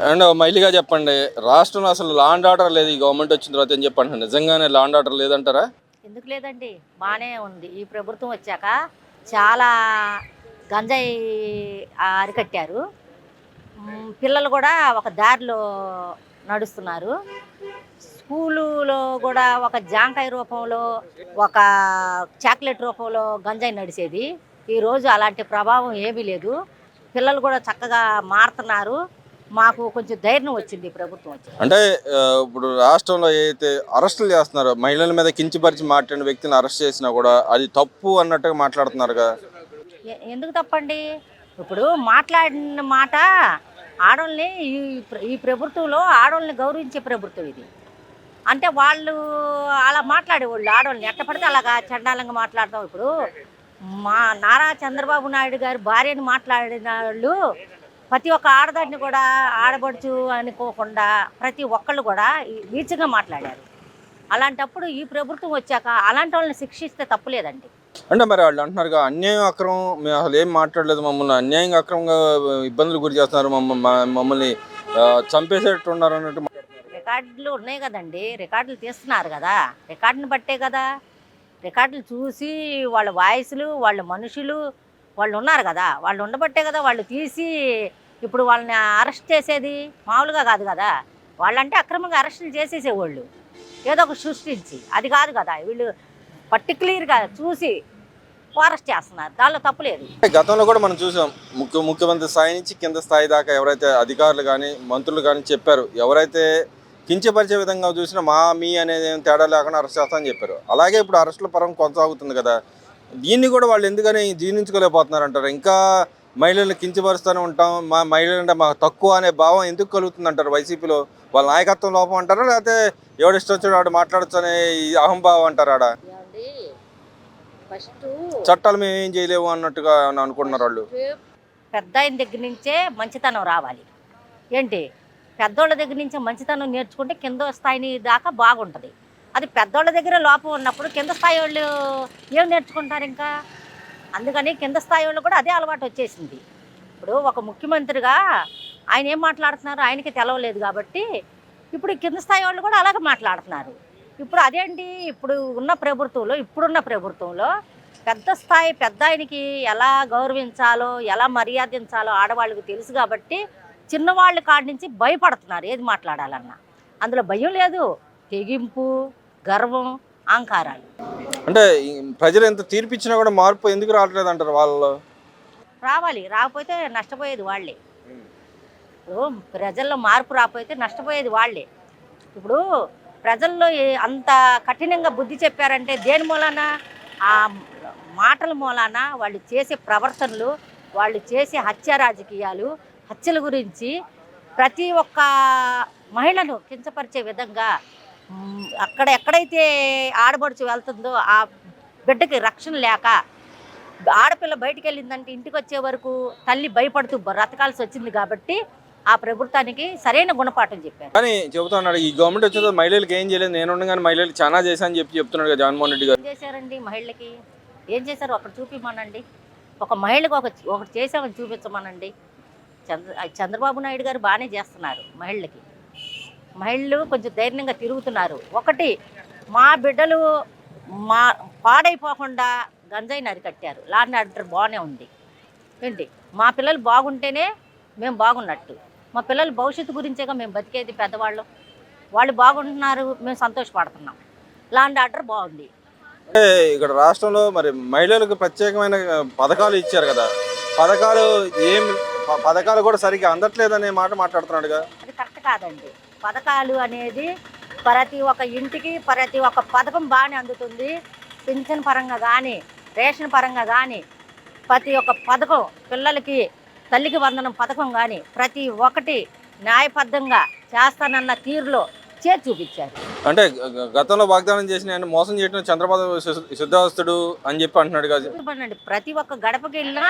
And మైలిగా చెప్పండి రాష్ట్రం అసలు లా అండ్ ఆర్డర్ లేదు ఈ గవర్నమెంట్ వచ్చిన తర్వాత ఏం చెప్పండి? నిజంగానే లా అండ్ ఆర్డర్ లేదంటారా? ఎందుకు లేదండి? బాగానే ఉంది. ఈ ప్రభుత్వం వచ్చాక చాలా గంజాయి అరికట్టారు. మ్, పిల్లలు కూడా ఒక దారిలో నడుస్తున్నారు. స్కూలులో కూడా ఒక జాంకాయ రూపంలో ఒక చాక్లెట్ రూపంలో గంజాయి నడిచేది. ఈరోజు అలాంటి ప్రభావం ఏమీ లేదు. పిల్లలు కూడా చక్కగా మారుతున్నారు. మాకు కొంచెం ధైర్యం వచ్చింది ప్రభుత్వం అంటే ఇప్పుడు రాష్ట్రంలో ఏదైతే అరెస్టులు చేస్తున్నారో మహిళల మీద కించపరిచి మాట్లాడిన వ్యక్తిని అరెస్ట్ చేసినా కూడా అది తప్పు అన్నట్టుగా మాట్లాడుతున్నారు కదా. ఎందుకు తప్పండి? ఇప్పుడు మాట్లాడిన మాట ఆడవాళ్ళని ఈ ప్ర- ఈ ప్రభుత్వంలో ఆడవాళ్ళని గౌరవించే ప్రభుత్వం ఇది. అంటే వాళ్ళు అలా మాట్లాడేవాళ్ళు ఆడవాళ్ళని ఎట్ట పడితే అలాగా చండాలంగా మాట్లాడతాం. ఇప్పుడు మా నారా చంద్రబాబు నాయుడు గారి భార్యని మాట్లాడిన వాళ్ళు ప్రతి ఒక్క ఆడదాన్ని కూడా ఆడబడుచు అనుకోకుండా ప్రతి ఒక్కళ్ళు కూడా నీచంగా మాట్లాడారు అలాంటప్పుడు ఈ ప్రభుత్వం వచ్చాక అలాంటి వాళ్ళని శిక్షిస్తే తప్పులేదండి అంటే మరి వాళ్ళు అంటున్నారు అన్యాయం అక్రమం మేము అసలు ఏం మాట్లాడలేదు మమ్మల్ని అన్యాయంగా అక్రమంగా ఇబ్బందులు గురి చేస్తున్నారు మమ్మల్ని చంపేసేట్టు ఉన్నారు అన్నట్టు. రికార్డులు ఉన్నాయి కదండి రికార్డులు తీస్తున్నారు కదా రికార్డుని బట్టే కదా రికార్డులు చూసి వాళ్ళ వాయిస్లు వాళ్ళ మనుషులు వాళ్ళు ఉన్నారు కదా వాళ్ళు ఉండబట్టే కదా వాళ్ళు తీసి ఇప్పుడు వాళ్ళని అరెస్ట్ చేసేది? మామూలుగా కాదు కదా. వాళ్ళంటే అక్రమంగా అరెస్టులు చేసేసేవాళ్ళు. ఏదో ఒక సృష్టించి. అది కాదు కదా. వీళ్ళు పర్టికులర్గా చూసి అరెస్ట్ చేస్తున్నారు. దానిలో తప్పులేదు గతంలో కూడా మనం చూసాం. ముఖ్య ముఖ్యమంత్రి స్థాయి నుంచి కింద స్థాయి దాకా ఎవరైతే అధికారులు కానీ మంత్రులు కానీ చెప్పారు ఎవరైతే కించపరిచే విధంగా చూసినా మా మీ అనేది ఏం తేడా లేకుండా అరెస్ట్ చేస్తామని చెప్పారు. అలాగే ఇప్పుడు అరెస్టుల పరం కొనసాగుతుంది కదా. దీన్ని కూడా వాళ్ళు ఎందుకని జీర్ణించుకోలేకపోతున్నారు అంటారు ఇంకా మహిళలను కించపరుస్తూనే ఉంటాం. మా మహిళలు అంటే మాకు తక్కువ అనే భావం ఎందుకు కలుగుతుంది అంటారు వైసీపీలో? వాళ్ళ నాయకత్వం లోపం అంటారా? లేకపోతే ఎవడిష్టం వచ్చాడు వాడు మాట్లాడచ్చు అనే ఈ అహంభావం అంటారు ఆడ? చట్టాలు మేము ఏం చేయలేము అన్నట్టుగా అనుకుంటున్నారు వాళ్ళు? పెద్ద ఆయన దగ్గర నుంచే మంచితనం రావాలి. ఏంటి? పెద్దోళ్ళ దగ్గర నుంచే మంచితనం నేర్చుకుంటే కింద స్థాయి దాకా బాగుంటుంది. అది పెద్దోళ్ళ దగ్గర లోపం ఉన్నప్పుడు కింద స్థాయి వాళ్ళు ఏం నేర్చుకుంటారు ఇంకా? అందుకని కింద స్థాయి వాళ్ళు కూడా అదే అలవాటు వచ్చేసింది. ఇప్పుడు ఒక ముఖ్యమంత్రిగా ఆయన ఏం మాట్లాడుతున్నారు? ఆయనకి తెలవలేదు కాబట్టి ఇప్పుడు కింద స్థాయి వాళ్ళు కూడా అలాగే మాట్లాడుతున్నారు. ఇప్పుడు అదేంటి? ఇప్పుడు ఉన్న ప్రభుత్వంలో ఇప్పుడున్న ప్రభుత్వంలో పెద్ద స్థాయి పెద్ద ఆయనకి ఎలా గౌరవించాలో ఎలా మర్యాదించాలో ఆడవాళ్ళకి తెలుసు కాబట్టి చిన్నవాళ్ళ కాడి నుంచి భయపడుతున్నారు ఏది మాట్లాడాలన్నా. అందులో భయం లేదు. తెగింపు గర్వం అహంకారాలు. అంటే ప్రజలు ఎంత తీర్పిచ్చినా కూడా మార్పు ఎందుకు రావట్లేదు అంటారు వాళ్ళలో? రావాలి. రాకపోతే నష్టపోయేది వాళ్ళే. ఇప్పుడు ప్రజల్లో మార్పు రాకపోతే నష్టపోయేది వాళ్ళే. ఇప్పుడు ప్రజల్లో అంత కఠినంగా బుద్ధి చెప్పారంటే దేని మూలాన? ఆ మాటల మూలాన? వాళ్ళు చేసే ప్రవర్తనలు వాళ్ళు చేసే హత్య రాజకీయాలు హత్యల గురించి ప్రతి ఒక్క మహిళను కించపరిచే విధంగా అక్కడ ఎక్కడైతే ఆడబడుచు వెళ్తుందో ఆ బిడ్డకి రక్షణ లేక ఆడపిల్ల బయటికి వెళ్ళిందంటే ఇంటికి వచ్చే వరకు తల్లి భయపడుతూ బ్రతకాల్సి వచ్చింది కాబట్టి ఆ ప్రభుత్వానికి సరైన గుణపాఠం చెప్పారు. కానీ చెబుతున్నాడు ఈ గవర్నమెంట్ వచ్చిన మహిళలకు ఏం చేయలేదు నేను ఉండగానే మహిళలకు చాలా చేశాను చెప్పి చెప్తున్నాడు కదా జగన్మోహన్ రెడ్డి గారు. ఏం చేశారండి మహిళకి ఏం చేశారు? ఒకటి చూపిమనండి ఒక మహిళకు ఒక ఒకటి చేసామని చూపించమనండి. చంద్ర చంద్రబాబు నాయుడు గారు బాగానే చేస్తున్నారు మహిళలకి. మహిళలు కొంచెం ధైర్యంగా తిరుగుతున్నారు. ఒకటి మా బిడ్డలు మా పాడైపోకుండా గంజాయిని అరికట్టారు లాండ్ ఆర్డర్ బాగానే ఉంది. ఏంటి? మా పిల్లలు బాగుంటేనే మేము బాగున్నట్టు. మా పిల్లల భవిష్యత్తు గురించేగా మేము బతికేది పెద్దవాళ్ళు. వాళ్ళు బాగుంటున్నారు మేము సంతోషపడుతున్నాం. లాండ్ ఆర్డర్ బాగుంది. ఇక్కడ రాష్ట్రంలో మరి మహిళలకు ప్రత్యేకమైన పథకాలు ఇచ్చారు కదా. పథకాలు ఏం పథకాలు కూడా సరిగ్గా అందట్లేదనే మాట మాట్లాడుతున్నాడు కదా కరెక్ట్ కాదండి. పథకాలు అనేది ప్రతి ఒక్క ఇంటికి ప్రతి ఒక్క పథకం బాగానే అందుతుంది. పింఛన్ పరంగా కానీ రేషన్ పరంగా కానీ ప్రతి ఒక్క పథకం పిల్లలకి తల్లికి వందనం పథకం కానీ ప్రతి ఒక్కటి న్యాయబద్ధంగా చేస్తానన్న తీరులో చేసి చూపించారు. అంటే గతంలో వాగ్దానం చేసిన ఆయన మోసం చేయడం చంద్రబాబు సిద్ధాస్తుడు అని చెప్పి అంటున్నాడు కదా. ప్రతి ఒక్క గడపకి వెళ్ళినా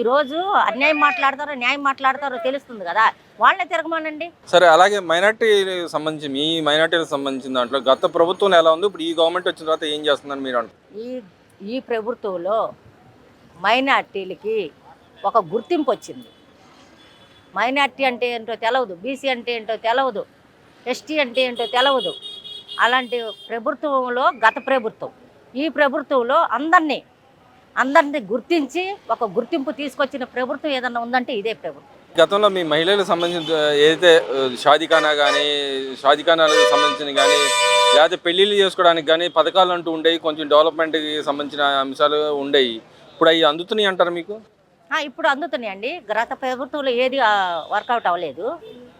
ఈరోజు అన్యాయం మాట్లాడతారో న్యాయం మాట్లాడతారో తెలుస్తుంది కదా. వాళ్ళనే తిరగమానండి. సరే అలాగే మైనార్టీ సంబంధించి మీ మైనార్టీలకు సంబంధించిన దాంట్లో గత ప్రభుత్వం ఎలా ఉంది? ఇప్పుడు ఈ గవర్నమెంట్ వచ్చిన తర్వాత ఏం చేస్తుందని మీరు ఈ ఈ ప్రభుత్వంలో మైనార్టీలకి ఒక గుర్తింపు వచ్చింది. మైనార్టీ అంటే ఏంటో తెలవదు బీసీ అంటే ఏంటో తెలవదు. ఎస్టీ అంటే ఏంటో తెలవదు. అలాంటి ప్రభుత్వంలో గత ప్రభుత్వం. ఈ ప్రభుత్వంలో అందరినీ అందరినీ గుర్తించి ఒక గుర్తింపు తీసుకొచ్చిన ప్రభుత్వం ఏదన్నా ఉందంటే ఇదే ప్రభుత్వం. గతంలో మీ మహిళలకు సంబంధించిన ఏదైతే ఆ, షాదీఖానా కానీ షాదీఖానాలకు సంబంధించిన కానీ లేకపోతే పెళ్ళిళ్ళు చేసుకోవడానికి కానీ పథకాలు అంటూ ఉండేవి కొంచెం డెవలప్మెంట్కి సంబంధించిన అంశాలు ఉండేవి. ఇప్పుడు అవి అందుతున్నాయి అంటారు మీకు? ఇప్పుడు అందుతున్నాయండి. గత ప్రభుత్వంలో ఏది ఆ, వర్కౌట్ అవ్వలేదు.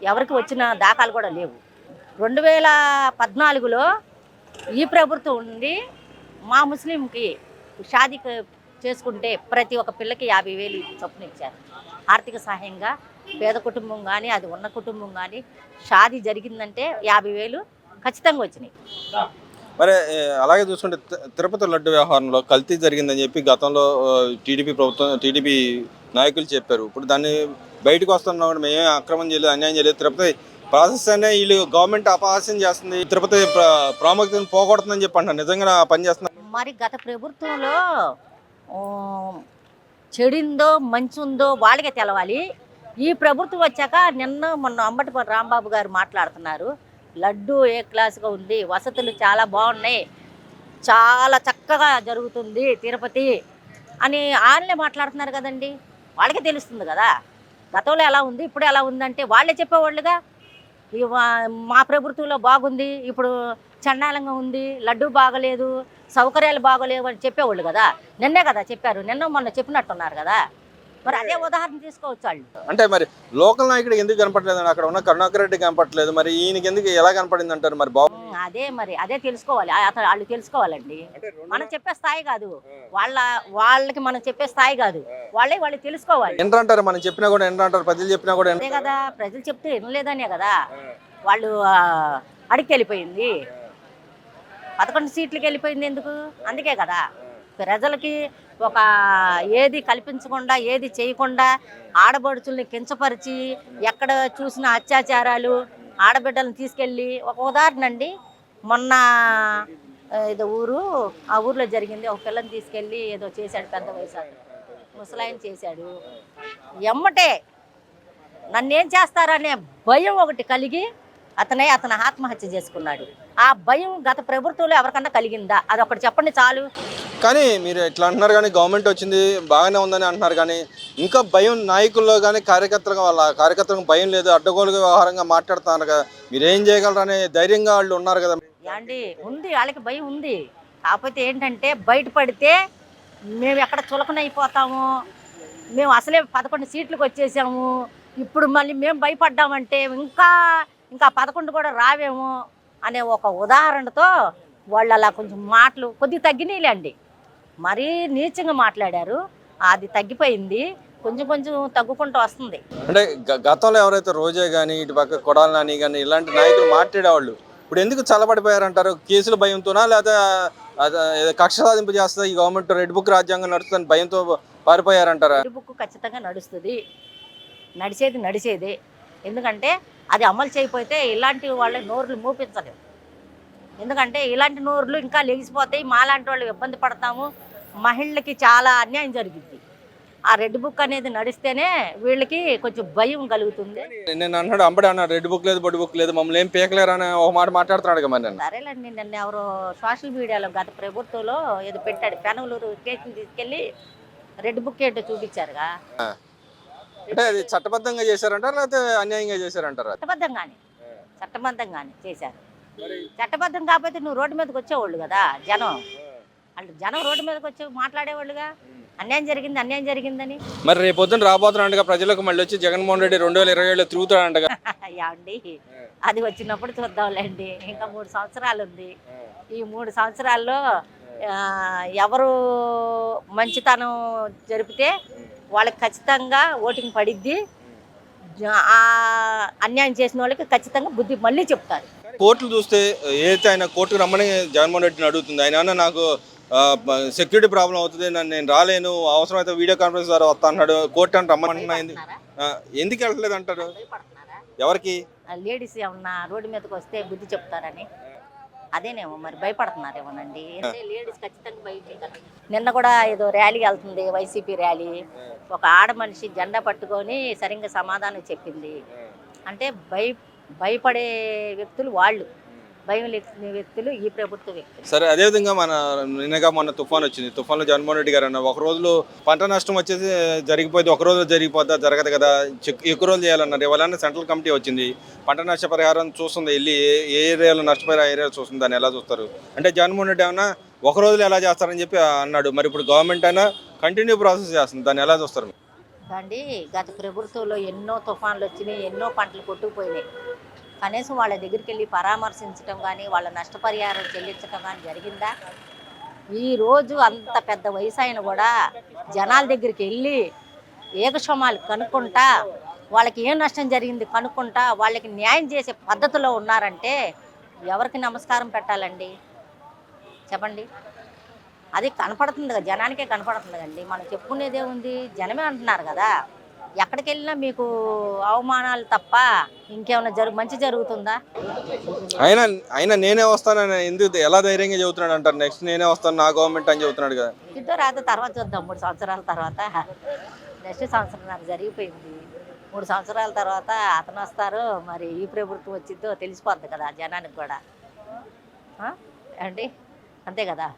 ఎవరికి వచ్చిన దాఖలు కూడా లేవు. రెండు వేల పద్నాలుగులో ఈ ప్రభుత్వం ఉండి మా ముస్లింకి షాదీ చేసుకుంటే ప్రతి ఒక్క పిల్లకి యాభై వేలు చొప్పున ఇచ్చారు. ఆర్థిక సహాయంగా పేద కుటుంబం కానీ అది ఉన్న కుటుంబం కానీ షాదీ జరిగిందంటే యాభై వేలు ఖచ్చితంగా వచ్చినాయి. మరి అలాగే చూసుకుంటే తిరుపతి లడ్డు వ్యవహారంలో కల్తీ జరిగిందని చెప్పి గతంలో టీడీపీ ప్రభుత్వం టీడీపీ నాయకులు చెప్పారు. ఇప్పుడు దాన్ని బయటకు వస్తున్నాం మేమే అక్రమం చేయలేదు అన్యాయం చేయలేదు. తిరుపతి ప్రాసెస్ అనే వీళ్ళు గవర్నమెంట్ అపహాస్యం చేస్తుంది. తిరుపతి ప్రాముఖ్యతను పోగొడుతుందని చెప్పండి నిజంగా పని చేస్తున్నారు. మరి గత ప్రభుత్వంలో చెడిందో మంచి ఉందో వాళ్ళకే తెలవాలి. ఈ ప్రభుత్వం వచ్చాక నిన్న మొన్న అంబటిపల్లి రాంబాబు గారు మాట్లాడుతున్నారు. లడ్డు ఏ క్లాస్గా ఉంది? వసతులు చాలా బాగున్నాయి. చాలా చక్కగా జరుగుతుంది తిరుపతి అని ఆయనలే మాట్లాడుతున్నారు కదండి. వాళ్ళకే తెలుస్తుంది కదా. గతంలో ఎలా ఉంది? ఇప్పుడు ఎలా ఉందంటే వాళ్ళే చెప్పేవాళ్ళుగా. మా ప్రభుత్వంలో బాగుంది ఇప్పుడు చండాలంగా ఉంది లడ్డు బాగలేదు సౌకర్యాలు బాగలేవు అని చెప్పేవాళ్ళు కదా. నిన్నే కదా చెప్పారు నిన్న మొన్న చెప్పినట్టున్నారు కదా. మరి అదే ఉదాహరణ తీసుకోవచ్చు వాళ్ళు. అంటే మరి లోకల్ నాయకుడు ఎందుకు కనపడలేదు అక్కడ ఉన్న కరుణాకర్ రెడ్డి కనపడలేదు. మరి ఈయనకి ఎందుకు ఎలా కనపడింది అంటారు మరి బాబు? అదే మరి అదే తెలుసుకోవాలి. అతను వాళ్ళు తెలుసుకోవాలండి. మనం చెప్పే స్థాయి కాదు. వాళ్ళ వాళ్ళకి మనం చెప్పే స్థాయి కాదు. వాళ్ళే వాళ్ళు తెలుసుకోవాలి. ఏంటంటారు మనం చెప్పినా కూడా ఏంటంటారు ప్రజలు చెప్పినా కూడా అదే కదా ప్రజలు చెప్తే వినలేదనే కదా. వాళ్ళు అడిగి వెళ్ళిపోయింది పదకొండు సీట్లకి వెళ్ళిపోయింది ఎందుకు? అందుకే కదా. ప్రజలకి ఒక ఏది కల్పించకుండా ఏది చేయకుండా ఆడబడుచుల్ని కించపరిచి ఎక్కడ చూసిన అత్యాచారాలు ఆడబిడ్డలను తీసుకెళ్ళి ఒక ఉదాహరణ అండి మొన్న ఏదో ఊరు ఆ ఊర్లో జరిగింది. ఒక పిల్లని తీసుకెళ్ళి ఏదో చేశాడు పెద్ద వయసు ముసలాయన చేశాడు. ఎమ్మటే నన్నేం చేస్తారనే భయం ఒకటి కలిగి అతనే అతను ఆత్మహత్య చేసుకున్నాడు. ఆ భయం గత ప్రభుత్వంలో ఎవరికన్నా కలిగిందా? అది ఒకటి చెప్పండి చాలు. కానీ మీరు ఇట్లా అంటున్నారు కానీ గవర్నమెంట్ వచ్చింది బాగానే ఉందని అంటున్నారు కానీ ఇంకా భయం నాయకుల్లో కానీ కార్యకర్తలుగా వాళ్ళ కార్యకర్తలకు భయం లేదు. అడ్డగోలుగా వ్యవహారంగా మాట్లాడుతున్నారు కదా. మీరు ఏం చేయగలరు ధైర్యంగా వాళ్ళు ఉన్నారు కదా. యాండి ఉంది వాళ్ళకి భయం ఉంది. కాకపోతే ఏంటంటే బయటపడితే మేము ఎక్కడ చులకనైపోతాము మేము అసలే పదకొండు సీట్లకు వచ్చేసాము. ఇప్పుడు మళ్ళీ మేము భయపడ్డామంటే ఇంకా ఇంకా పదకొండు కూడా రావేమో అనే ఒక ఉదాహరణతో వాళ్ళు అలా కొంచెం మాటలు కొద్దిగా తగ్గినాయిలేండి మరీ నీచంగా మాట్లాడారు. అది తగ్గిపోయింది. కొంచెం కొంచెం తగ్గుకుంటూ వస్తుంది. అంటే గతంలో ఎవరైతే రోజే కానీ ఇటు పక్క కొడాలి నాని కానీ ఇలాంటి నాయకులు మాట్లాడేవాళ్ళు ఇప్పుడు ఎందుకు చల్లబడిపోయారంటారు? కేసుల భయంతోనా? లేదా కక్ష సాధింపు చేస్తుంది ఈ గవర్నమెంట్ రెడ్ బుక్ రాజ్యాంగం నడుస్తుందని భయంతో పారిపోయారంటారా? రెడ్ బుక్ ఖచ్చితంగా నడుస్తుంది. నడిచేది నడిచేదే. ఎందుకంటే అది అమలు చేయకపోతే ఇలాంటి వాళ్ళ నోర్లు మూపించలేవు ఎందుకంటే ఇలాంటి నోర్లు ఇంకా లెగిసిపోతాయి. మాలాంటి వాళ్ళు ఇబ్బంది పడతాము. మహిళలకి చాలా అన్యాయం జరిగింది ఆ రెడ్ బుక్ అనేది నడిస్తేనే వీళ్ళకి కొంచెం భయం కలుగుతుంది. నేను అన్నాడు అంబడి అన్నాడు రెడ్ బుక్ లేదు బొడ్డు బుక్ లేదు మమ్మల్ని ఏం పీకలేరు అని ఒక మాట మాట్లాడుతున్నాడు కదా మరి సరేలేండి నిన్న ఎవరో సోషల్ మీడియాలో గత ప్రభుత్వంలో ఏదో పెట్టాడు పెనగలూరు కేసుని తీసుకెళ్ళి రెడ్ బుక్ ఏంటో చూపించారుగా. అంటే అది చట్టబద్ధంగా చేశారంటారా లేకపోతే అన్యాయంగా చేశారంటారా? చట్టబద్ధంగానే చట్టబద్ధంగానే చేశారు. చట్టబద్ధం కాకపోతే నువ్వు రోడ్డు మీదకి వచ్చేవాళ్ళు కదా జనం. వాళ్ళు జనం రోడ్డు మీదకి వచ్చి మాట్లాడేవాళ్ళుగా? అన్యాయం జరిగింది అన్యాయం జరిగిందని? మరి రేపు పొద్దున్న రాబోతున్నాడుగా ప్రజలకు మళ్ళీ వచ్చి జగన్మోహన్ రెడ్డి రెండు వేల ఇరవై ఏళ్ళు తిరుగుతాడంటగా. ఏమండి అది వచ్చినప్పుడు చూద్దాంలేండి. ఇంకా మూడు సంవత్సరాలు ఉంది ఈ మూడు సంవత్సరాల్లో ఎవరు మంచితనం జరిపితే వాళ్ళకి ఖచ్చితంగా ఓటింగ్ పడిద్ది. అన్యాయం చేసిన వాళ్ళకి ఖచ్చితంగా బుద్ధి మళ్ళీ చెప్తారు. కోర్టులు చూస్తే ఏదైతే ఆయన కోర్టుకు రమ్మని జగన్మోహన్ రెడ్డిని అడుగుతుంది ఆయన నాకు సెక్యూరిటీ ప్రాబ్లం అవుతుంది నన్ను నేను రాలేను అవసరమైతే వీడియో కాన్ఫరెన్స్ ద్వారా వస్తా అన్నాడు కోర్టు అని రమ్మన్నా ఎందుకు వెళ్ళలేదు అంటారు? ఎవరికి? లేడీస్ ఏమన్నా రోడ్డు మీదకి వస్తే బుద్ధి చెప్తారని. అదేనేమో మరి భయపడుతున్నారేమోనండి. అంటే లేడీస్ ఖచ్చితంగా భయపడతారు నిన్న కూడా ఏదో ర్యాలీ వెళ్తుంది వైసీపీ ర్యాలీ ఒక ఆడ మనిషి జెండా పట్టుకొని సరిగ్గా సమాధానం చెప్పింది. అంటే భయ భయపడే వ్యక్తులు వాళ్ళు. భయం లేని వ్యక్తులు ఈ ప్రభుత్వ వ్యక్తులు. సరే అదేవిధంగా మన నిన్నగా మొన్న తుఫాన్ వచ్చింది. తుఫాన్లో జగన్మోహన్ రెడ్డి గారు అన్న ఒక రోజులో పంట నష్టం వచ్చేసి జరిగిపోతే ఒక రోజు జరిగిపోద్దా జరగదు కదా. ఎక్కువ రోజులు చేయాలన్నారు. ఇవాళ సెంట్రల్ కమిటీ వచ్చింది. పంట నష్ట పరిహారం చూస్తుంది. వెళ్ళి ఏ- ఏరియాలో నష్టపోయారో ఆ ఏరియా చూస్తుంది దాన్ని ఎలా చూస్తారు? అంటే జగన్మోహన్ రెడ్డి ఏమన్నా ఒక రోజులో ఎలా చేస్తారని చెప్పి అన్నాడు. మరి ఇప్పుడు గవర్నమెంట్ అయినా కంటిన్యూ ప్రాసెస్ చేస్తుంది. దాన్ని ఎలా చూస్తారు? అండి గత ప్రభుత్వంలో ఎన్నో తుఫాన్లు వచ్చినాయి ఎన్నో పంటలు కొట్టుకుపోయినాయి. కనీసం వాళ్ళ దగ్గరికి వెళ్ళి పరామర్శించడం కానీ వాళ్ళ నష్టపరిహారం చెల్లించడం కానీ జరిగిందా? ఈరోజు అంత పెద్ద వయసు అయిన కూడా జనాల దగ్గరికి వెళ్ళి ఏకక్షమాలు కనుక్కుంటా వాళ్ళకి ఏం నష్టం జరిగింది కనుక్కుంటా వాళ్ళకి న్యాయం చేసే పద్ధతిలో ఉన్నారంటే ఎవరికి నమస్కారం పెట్టాలండి? చెప్పండి. అది కనపడుతుంది కదా జనానికే కనపడుతుంది కదండి మనం చెప్పుకునేదే ఉంది జనమే అంటున్నారు కదా. ఎక్కడికి వెళ్ళినా మీకు అవమానాలు తప్ప ఇంకేమైనా జరుగు మంచి జరుగుతుందా? అయినా అయినా నేనే వస్తానని ఎందుకు? ఎలా ధైర్యంగా చెబుతున్నాడు అంటారు? నెక్స్ట్ నేనే వస్తాను నా గవర్నమెంట్ అని చెబుతున్నాడు కదా. ఇద్దరు రాత తర్వాత చూద్దాం మూడు సంవత్సరాల తర్వాత. నెక్స్ట్ సంవత్సరం నాకు జరిగిపోయింది. మూడు సంవత్సరాల తర్వాత అతను వస్తారు మరి ఈ ప్రభుత్వం వచ్చిద్దో తెలిసిపోద్ది కదా జనానికి కూడా? అండి అంతే కదా.